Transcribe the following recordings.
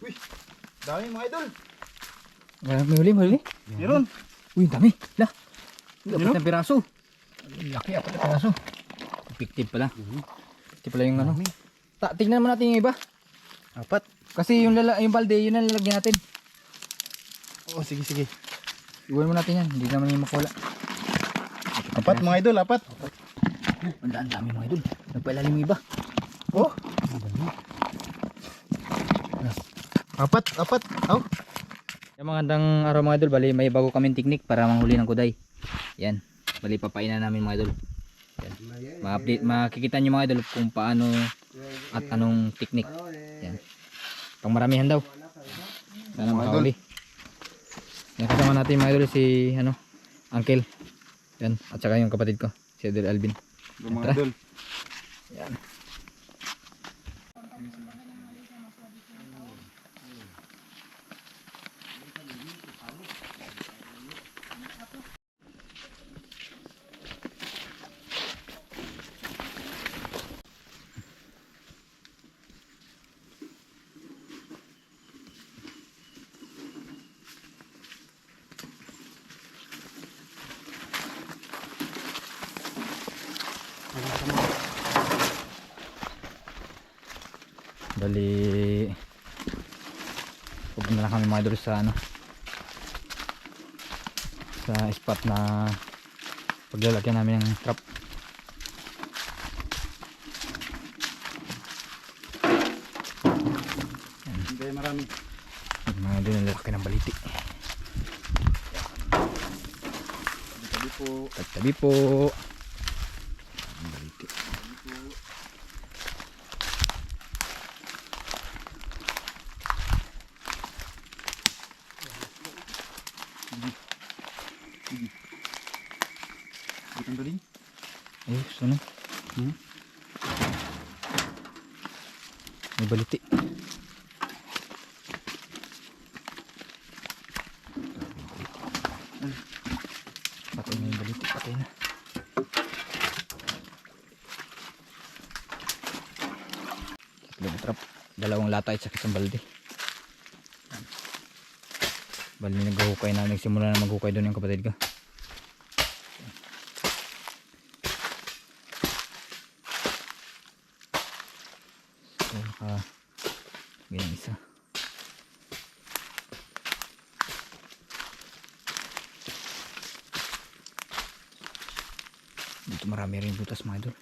Uy, dami mga idol. May may huli. Meron. Uy, dami. La. Uy, apat na piraso. Laki, apat na piraso. Effective pala. Effective pala yung ano. Ta tingnan mo natin yung iba. Apat. Kasi yung, lala yung balde, yun ang lalagyan natin. Oh, sige, sige. Iwan mo natin yan. Hindi naman yung makuha. Apat mga idol, apat. Ang dami mga idol. Nagpailalim yung iba. Apat, apat. Oh. Yung mga handang araw mga idol, bali may bago kaming technique para manghuli ng kuday. Yan. Bali papainan namin mga idol. Yan. Ma-update, makikita nyo mga idol kung paano at anong technique. Yan. Pang maramihan daw. Sana makahuli. Yan kasama natin mga idol si ano, Uncle. Yan. At saka yung kapatid ko, si Idol Alvin. Mga idol. Yan. Bali Huwag na lang kami mga idol sa ano sa spot na paglalagyan namin ng trap Hindi, marami. Mga idol ang lalaki ng baliti Tabi po. Tabi po Ang baliti Butang to din. Ayun, ano? Hmm? May baliti Patay na yung baliti, patay na Tatlong trap, dalawang lata at saka isang balde Bali naghukay na, nagsimula na maghukay doon yung kapatid ko So, naka ganyan isa. Dito marami rin butas mga idol.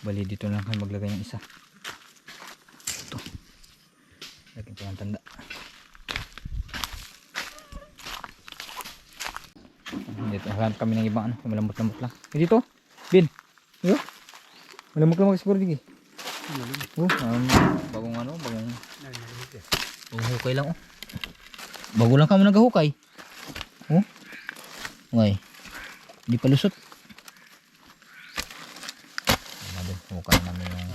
Bali dito lang kayo maglagay ng isa. Ito. Lagyan ko ng tanda. Dito hanap kami ng ibang ano, malambot-lambot lang. Eh, dito. Bin. Dito. Malambot-lambot siguro digi. Oh, um, bagong ano, bagong bagong hukay lang oh. Bago lang kami naghahukay. Oh. Okay. Hindi pa lusot. Ano din, hukay namin yung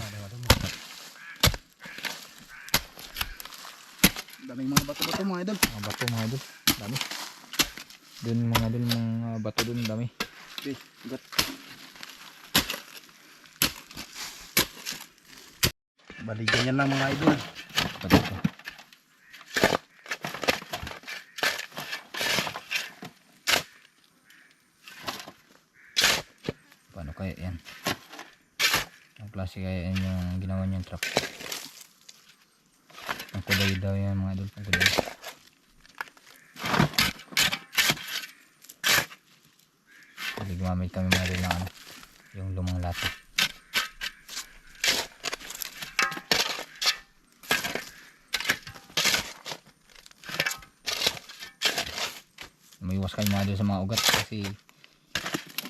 Daming mga bato-bato mga idol. mga bato mga idol. Dami. Doon mga idol, mga bato doon, dami. Okay, got. Bali, ganyan lang mga idol. Ko. Paano kaya yan? Ang klase kaya yan yung ginawa niyang trap. Ang kulay daw yan mga idol, ang kulay. Hindi gumamit kami mga idol ng ano, yung lumang lato. Umiwas kayo mga idol sa mga ugat kasi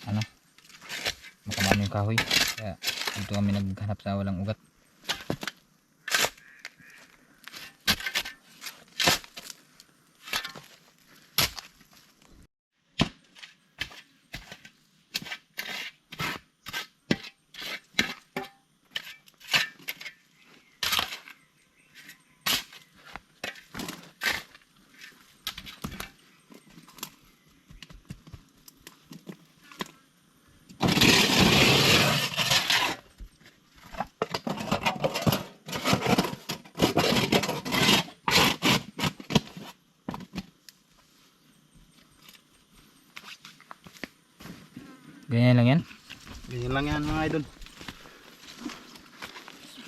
ano makamano yung kahoy. Kaya dito kami naghanap sa walang ugat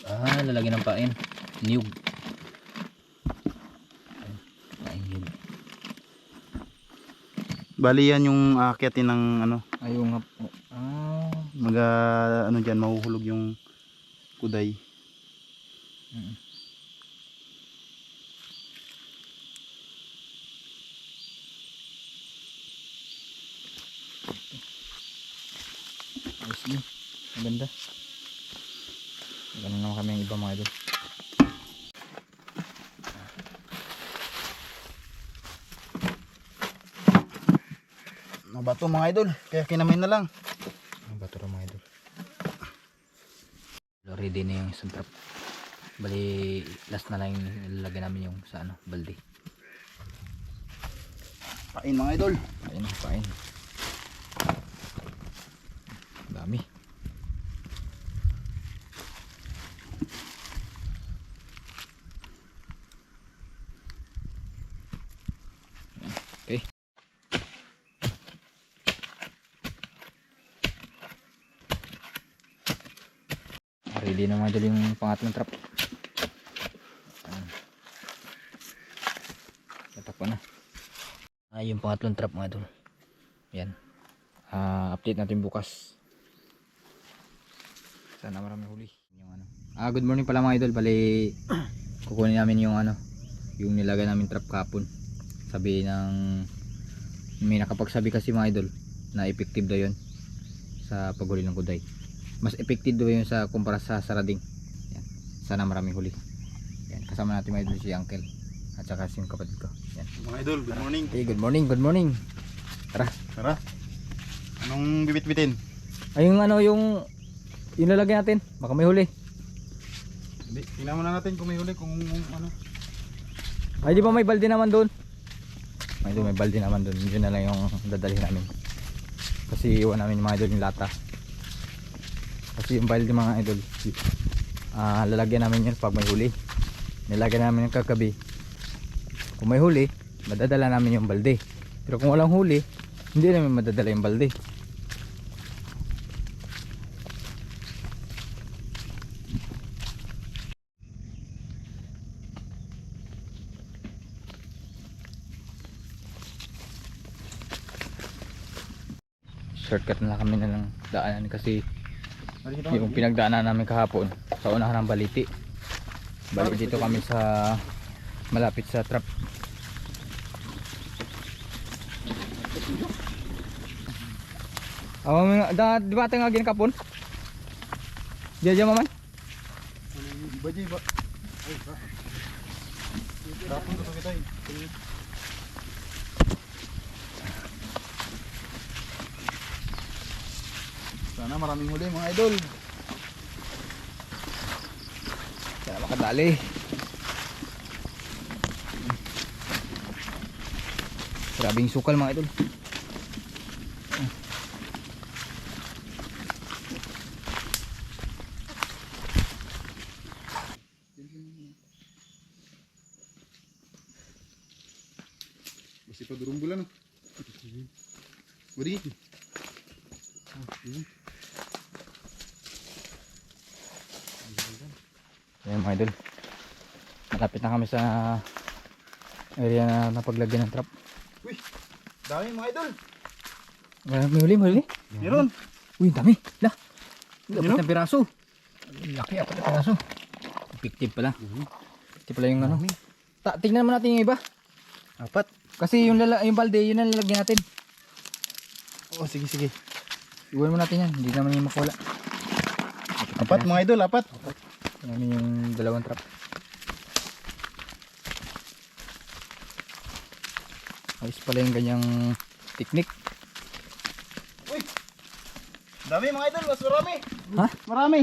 Ah, lalagyan ng pain. Niyog. Pain niyog. Bali yan yung aakyatin ng ano, Ayaw nga po. Ah. mag ah, ano diyan mahuhulog yung kuday. Mm. Ayos din. Maganda. Ganun naman kami yung iba mga idol. Mabato mga idol, kaya kinamay na lang. Ang bato rin mga idol. Ready na yung isang trap. Bali, last na lang yung ilalagay namin yung sa ano, balde. Pain mga idol. Ayun, pain. Dami. Okay. Ready na idol yung pangatlong trap. Tatakpan na. Ah, yung pangatlong trap mga idol. Yan. Ah, update natin bukas. Sana marami huli. Yung ano. Ah, good morning pala mga idol. Bali kukunin namin yung ano, yung nilagay namin trap kapon. Sabi ng may nakapagsabi kasi mga idol na effective daw 'yon sa paghuli ng kuday. Mas effective daw 'yun sa kumpara sa sarading. Yan. Sana maraming huli. Yan, kasama natin mga idol si Uncle at saka si kapatid ko. Yan. Mga idol, good morning. Hey, good morning, good morning. Tara. Anong bibit-bitin? Ay, yung ano, yung lalagyan natin. Baka may huli. Hindi, tingnan muna natin kung may huli kung ano. Ay, di ba may balde naman doon? May may balde naman doon. Yun na lang yung dadalhin namin. Kasi iwan namin yung mga idol yung lata. Kasi yung balde mga idol, ah lalagyan namin yun pag may huli. Nilagyan namin yung kagabi. Kung may huli, madadala namin yung balde. Pero kung walang huli, hindi namin madadala yung balde. Shortcut na lang kami na lang daanan kasi yung pinagdaanan namin kahapon sa unahan ng baliti balik dito kami sa malapit sa trap Oh, da di ba tayo nga ginakapon? Diya diya maman. Iba di ba? Ay, ba? Tapon ko kita eh. Sana maraming huli mga idol. Kaya makadali. Grabing sukal mga idol. Masih pa durong bulan. Wadi. Ayan mga idol. Malapit na kami sa area na napaglagyan ng trap. Uy, dami mga idol. May may huli, may huli. Meron. Uy, dami. La. Dapat na piraso. Laki ako na piraso. Effective pala. Effective pala yung ano. Ta tingnan mo natin yung iba. Apat. Kasi yung lala yung balde, yun ang lalagyan natin. Oh, sige sige. Iwan mo natin yan. Hindi naman yung makuha. Apat mga idol, apat. Namin yung dalawang trap. Ayos pala yung ganyang technique. Uy. Dami mga idol, mas marami. Ha? Marami.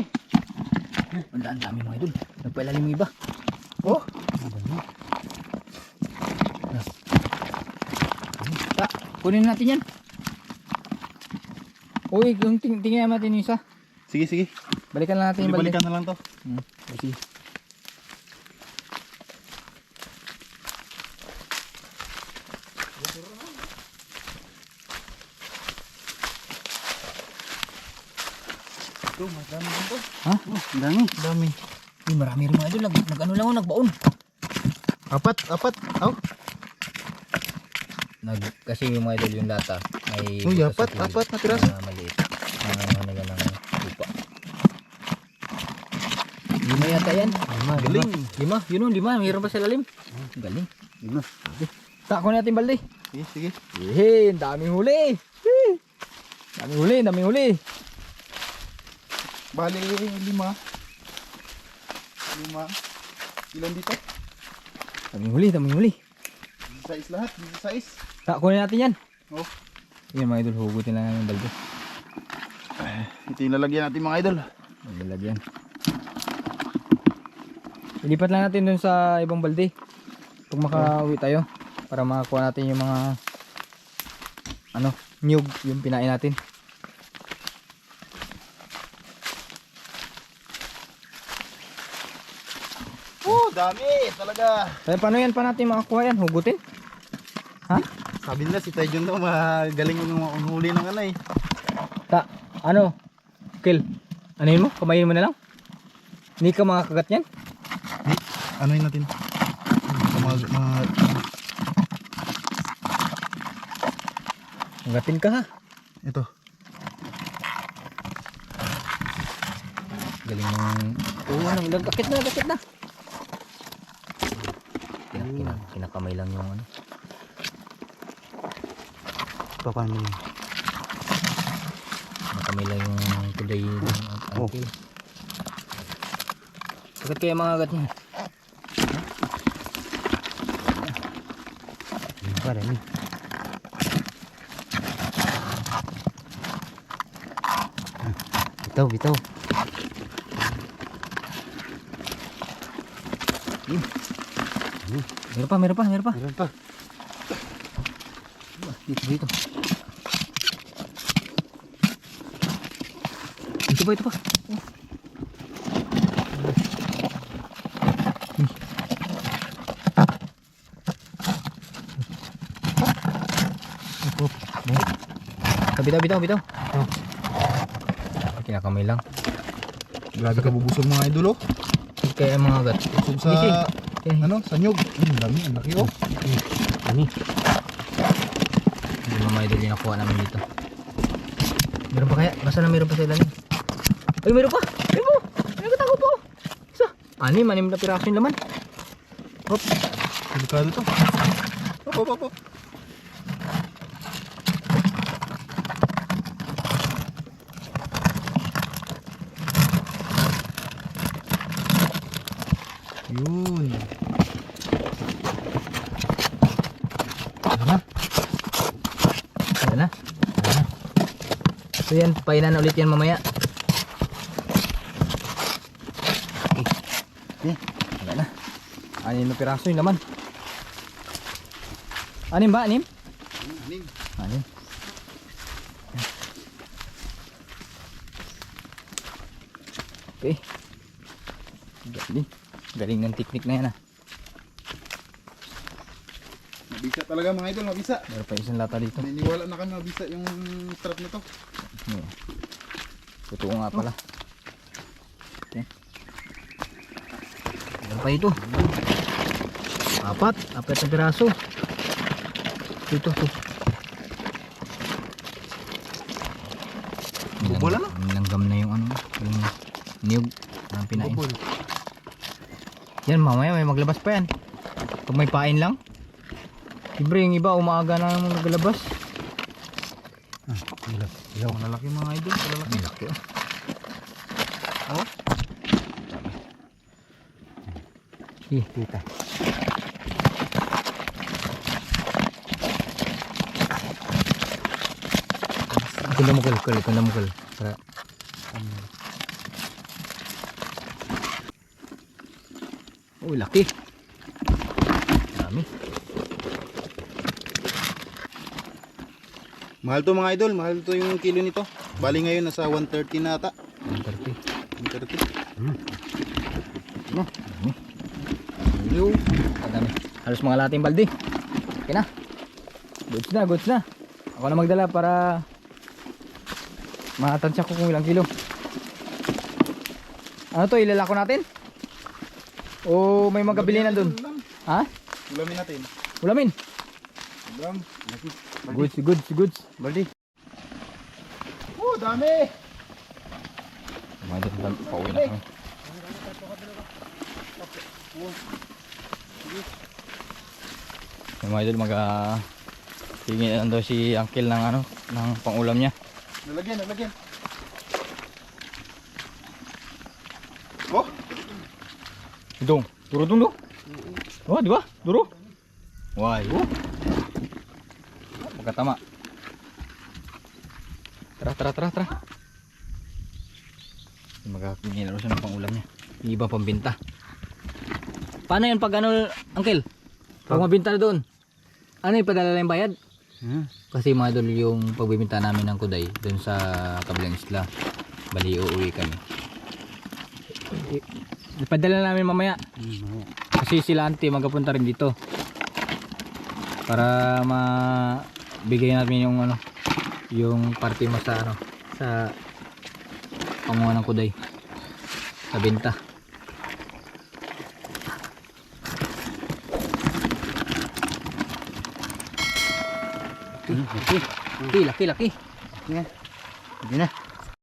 Ang daan dami mga idol. Nagpailalim yung iba. Oh, Ta, kunin natin yan. Uy, tingnan natin yung isa. Sige sige. Balikan lang natin yung balde. Balikan na lang to. Hmm, sige. Ito, madami dito. Ha? Oh, dami. Dami. Uy, marami rin mga idol. Nag, nag ano lang ako, nagbaon. Apat, apat. Aw. Nag, kasi yung mga idol yung lata. May Uy, apat, apat na piraso. Na maliit. Na ano lupa. Lima yata yan. Lima, Galing. Lima. Yun o, lima. Mayroon pa sa lalim. Galing. Lima. Tako natin balde. Sige, sige. Ang daming huli. Daming huli, daming huli. Bali, lima. Lima. Ilan dito? Daming huli, daming huli. Sais lahat, sais. Tako natin yan. Oh. Yan mga idol, hugutin lang yung balde. Ito yung lalagyan natin mga idol. Maglagyan. Ilipat lang natin dun sa ibang balde. Pag makauwi tayo. Para makakuha natin yung mga ano, nyug yung pinain natin. Oh, dami talaga. Kaya paano yan pa natin makakuha yan? Hugutin? Ha? Sabi nila si Tajon daw magaling yung mga unhuli ng ano eh. Ta, ano? Kill. Ano yun mo? Kamayin mo na lang? Hindi ka makakagat yan? Ano yun natin? Sa mga, mga Magatin ka ha. ito. Galing ng... Oo, ano, nagkakit na, nagkakit na. Kina, kina, kinakamay lang yung ano. Papan mo yun. Kinakamay lang yung tulay ng Oh. Bakit kaya mga agat niya? Parang Bitaw, bitaw. Meron pa, meron pa, meron pa. Meron pa. Dito, dito. Ito pa, ito pa. Bitaw, bitaw, bitaw. Oh. Kinakamay lang. Grabe ka bubusog mga idol oh. Kaya mga agat. Busog sa. Eh, ano, sa nyug. Ang dami, ang laki oh. Ani. Hindi mga idol yung nakuha namin dito. Meron pa kaya? Basta na meron pa sa ilalim. Ay, meron pa! Meron po! Meron ka po! Isa! Anim, anim na piraso yung laman. Hop! Delikado to. Op, op, op, op. Yun. Ayan na. Ayan na. So yan, painan ulit yan mamaya. Okay. Wala na. Anim na piraso yung laman. Anim ba? Anim? Anim. Anim. Okay. Galing. Galing ng teknik na yan ah. Mabisa talaga mga idol, mabisa. Meron pa isang lata dito. Naniniwala na kami mabisa yung trap nito. Yeah. Totoo nga pala. Okay. Meron pa ito. Apat. Apat na piraso. Ito, ito. Bubol ano? Langgam na yung ano, yung niyog ng pinain. Bubol. Yan, mamaya may maglabas pa yan. Pag may pain lang. Libre yung iba, umaga na naman naglalabas. Ah, ilaw. Ilaw. Malalaki mga idol, malalaki. Malaki oh. Oh. Eh, Kita. Ikunda mo kul, kul, Uy, laki. Dami. Mahal to mga idol, mahal to yung kilo nito. Bali ngayon nasa 130 na ata. 130. 130. No, dami. Yo, dami. Halos mga lating balde. Okay na. Goods na, goods na. Ako na magdala para matansya ko kung ilang kilo. Ano to, ilalako natin? O may magabili na dun? Ulam. Ha? Ulamin natin. Ulamin. Ulam. Goods, goods, goods. Baldi. Oh, dami. Mga idol, pauwi na kami. Yung mga idol, mag uh, tingin na daw si uncle ng ano, ng pangulam niya. Nalagyan, nalagyan. Dong, turo dong do. Oh, di ba? Turo. Wah, oh. Magkatama. Tara, tara, tara, tara. Magkakingin na siya ng pangulam niya. Yung iba pambinta. Paano yan pag ano, uncle? Pag mabinta na doon. Ano yung padala yung bayad? Kasi mga idol yung pagbibinta namin ng kuday doon sa kabilang isla. Bali, uuwi kami. Ipadala namin mamaya. Kasi sila auntie magkapunta rin dito. Para mabigay namin yung ano, yung party mo sa ano, sa panguha ng kuday. Sa benta. Laki, laki, laki. Hindi na.